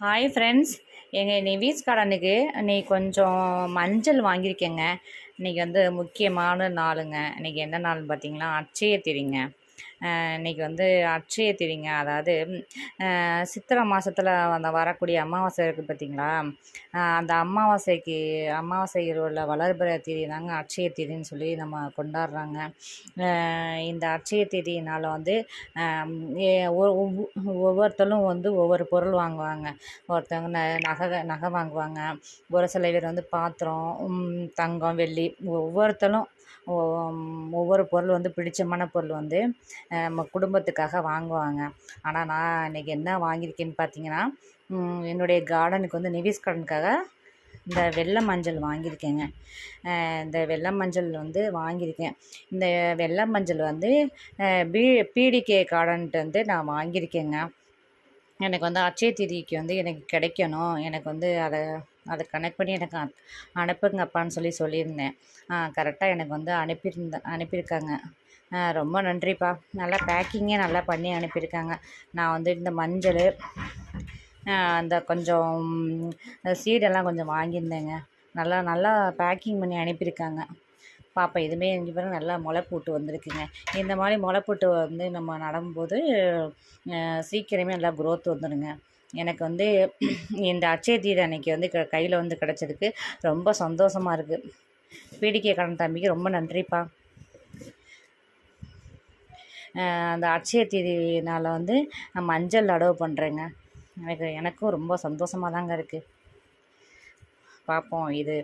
Hi friends எங்கள் நிவீஸ் கார்டனுக்கு இன்னைக்கு கொஞ்சம் மஞ்சள் வாங்கியிருக்கேங்க. இன்றைக்கி வந்து முக்கியமான நாளுங்க. இன்றைக்கி என்ன நாள்னு பார்த்தீங்கன்னா அச்சய திரிங்க இன்றைக்கி இன்னைக்கு வந்து அட்சய திரிங்க அதாவது சித்திரை மாதத்தில் அந்த வரக்கூடிய அமாவாசை இருக்குது பார்த்தீங்களா அந்த அமாவாசைக்கு அமாவாசையில் உள்ள வளர்பிற திதி தாங்க அட்சய திதின்னு சொல்லி நம்ம கொண்டாடுறாங்க. இந்த அட்சய திதினால் வந்து ஒவ்வொ- ஒவ்வொருத்தரும் வந்து ஒவ்வொரு பொருள் வாங்குவாங்க. ஒருத்தவங்க ந நகை நகை வாங்குவாங்க. ஒரு சில பேர் வந்து பாத்திரம் தங்கம் வெள்ளி ஒவ்வொருத்தரும் ஒவ்வொரு பொருள் வந்து பிடிச்சமான பொருள் வந்து நம்ம குடும்பத்துக்காக வாங்குவாங்க. ஆனால் நான் இன்னைக்கு என்ன வாங்கியிருக்கேன்னு பார்த்தீங்கன்னா என்னுடைய கார்டனுக்கு வந்து நிவிஸ் கார்டனுக்காக இந்த வெள்ளை மஞ்சள் வாங்கியிருக்கேங்க. இந்த வெள்ளை மஞ்சள் வந்து வாங்கியிருக்கேன். இந்த வெள்ளை மஞ்சள் வந்து பீ பி பிடிகே கார்டன்ட்டு வந்து நான் வாங்கியிருக்கேங்க. எனக்கு வந்து அச்சய திதிக்கு வந்து எனக்கு கிடைக்கணும். எனக்கு வந்து அதை அதை கனெக்ட் பண்ணி எனக்கு அனுப்புங்கப்பான்னு சொல்லி சொல்லியிருந்தேன். கரெக்டாக எனக்கு வந்து அனுப்பியிருந்த அனுப்பியிருக்காங்க. ரொம்ப நன்றிப்பா. நல்லா பேக்கிங்கே நல்லா பண்ணி அனுப்பியிருக்காங்க. நான் வந்து இந்த மஞ்சள் அந்த கொஞ்சம் சீடெல்லாம் கொஞ்சம் வாங்கியிருந்தேங்க. நல்லா நல்லா பேக்கிங் பண்ணி அனுப்பியிருக்காங்க. பாப்பா இதுவுமே இங்கே பாருங்க நல்லா முளை போட்டு வந்திருக்குங்க. இந்த மாதிரி முளை போட்டு வந்து நம்ம நடும்போது சீக்கிரமே நல்லா க்ரோத் வந்துடுங்க எனக்கு வந்து இந்த அச்சய தீர் அன்னைக்கு வந்து க கையில் வந்து கிடச்சதுக்கு ரொம்ப சந்தோஷமாக இருக்குது பீடிக்கை கடன் தம்பிக்கு ரொம்ப நன்றிப்பா. அந்த அட்சய தீதினால் வந்து நான் மஞ்சள் அடவு பண்ணுறேங்க எனக்கு எனக்கும் ரொம்ப சந்தோஷமாக தாங்க இருக்குது பார்ப்போம். இது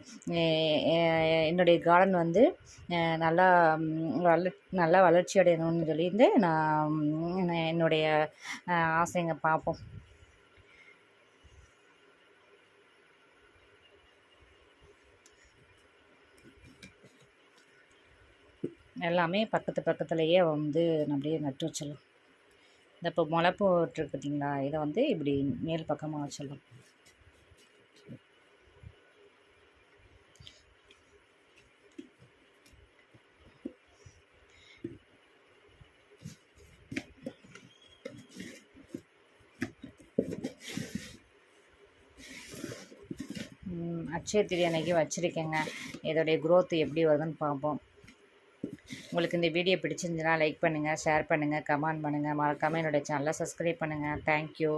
என்னுடைய கார்டன் வந்து நல்லா வள நல்லா வளர்ச்சி அடையணும்னு சொல்லியிருந்து நான் என்னுடைய ஆசைங்க பார்ப்போம். எல்லாமே பக்கத்து பக்கத்துலேயே வந்து அப்படியே நட்டு வச்சிடலாம். இந்த இப்போ முளை போட்டுருக்கு பார்த்தீங்களா? இதை வந்து இப்படி மேல் பக்கமாக வச்சிடலாம். அக்ஷய அட்சய அன்னைக்கு வச்சுருக்கேங்க. இதோடைய க்ரோத் எப்படி வருதுன்னு பார்ப்போம். உங்களுக்கு இந்த வீடியோ பிடிச்சிருந்துச்சுன்னா லைக் பண்ணுங்கள் ஷேர் பண்ணுங்கள் கமெண்ட் பண்ணுங்கள் மறக்காமல் என்னுடைய சேனலை சப்ஸ்கிரைப் பண்ணுங்கள் தேங்க்யூ